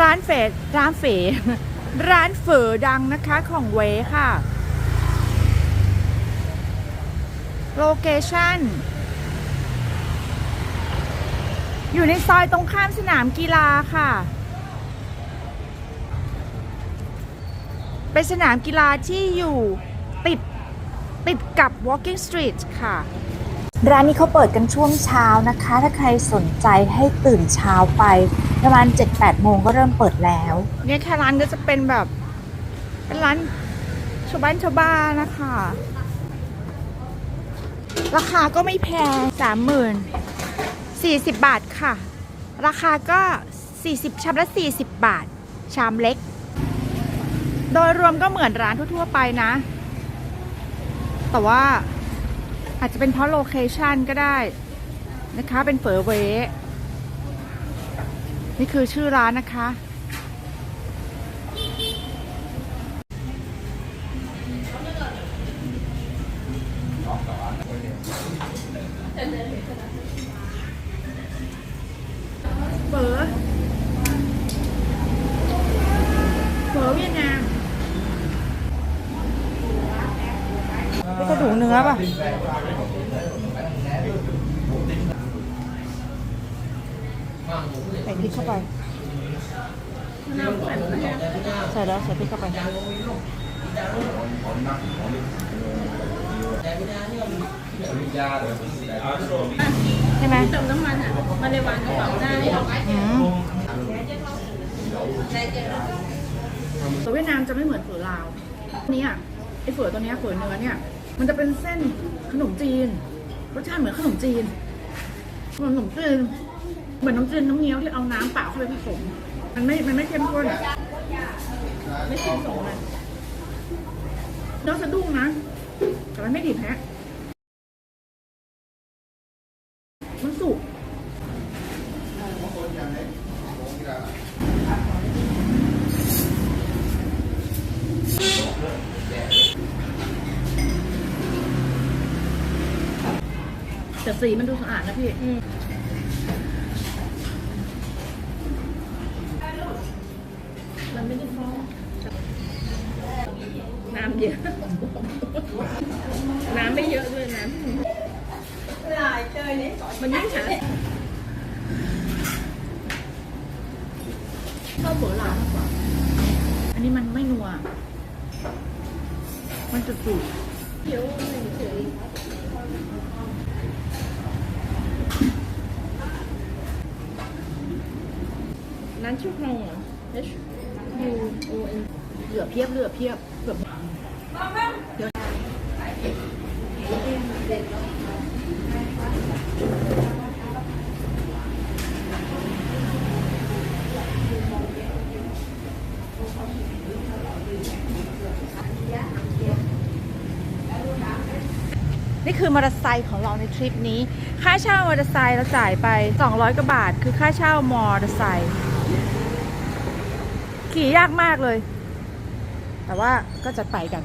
ร้านเฟดร้านเฟร้านเฝอดังนะคะของเวค่ะ โลเคชั่น อยู่ในซอยตรงข้ามสนามกีฬาค่ะ เป็นสนามกีฬาที่อยู่ติดติดกับ Walking Street ค่ะ ร้านนี้เขาเปิดกันช่วงเช้านะคะ ถ้าใครสนใจให้ตื่นเช้าไป ประมาณ7-8โมงก็เริ่มเปิดแล้วเนี่ยแค่ร้านก็จะเป็นแบบ เป็นร้านชาวบ้านชาวบ้านนะคะ ราคาก็ไม่แพงสามหมื่นสี่สิบบาทค่ะ ราคาก็40ชามละ40บบาท ชามเล็ก โดยรวมก็เหมือนร้านทั่วๆไปนะ แต่ว่าอาจจะเป็นเพราะโลเคชันก็ได้นะคะเป็นเฝอร์เว นี่คือชื่อร้านนะคะ เฝอเฝอเวียดนามนี่กระดูกเนื้อป่ะ ใส่พริกเข้าไปใส่แล้วใส่พริกเข้าไปใช่ไหมเติมน้ำมันอะมันเลยวางกระเป๋าได้อืมเฝอเวียดนามจะไม่เหมือนเฝอลาวเนี่ยไอเฝอตัวเนี้ยเฝอเนื้อเนี่ยมันจะเป็นเส้นขนมจีนรสชาติเหมือนขนมจีนเหมือนขนมจีน เหมือนน้ำจีนน้ำเงี้ยวที่เอาน้ำเปล่าเข้าไปผสม มันไม่ มันไม่เข้มข้นไม่เข้มข้นมันเนื้อสะดุ้งนะ แต่มันไม่ดิบแฮะ มันสุกแต่สีมันดูสะอาดนะพี่ มันไม่ได้ฟอก น้ำเยอะ น้ำไม่เยอะด้วยน้ำมันยิ่งช้าชอบเฝอลามากกว่า อันนี้มันไม่นัว มันจุดจุดเคี้ยวเฉยร้านชื่อคองเหรอ H U O N เหลือเพียบเหลือเพียบเกือบเดี๋ยว นี่คือมอเตอร์ไซค์ของเราในทริปนี้ ค่าเช่ามอเตอร์ไซค์เราจ่ายไป 200กว่าบาท คือค่าเช่ามอเตอร์ไซค์ขี่ยากมากเลย แต่ว่าก็จะไปกัน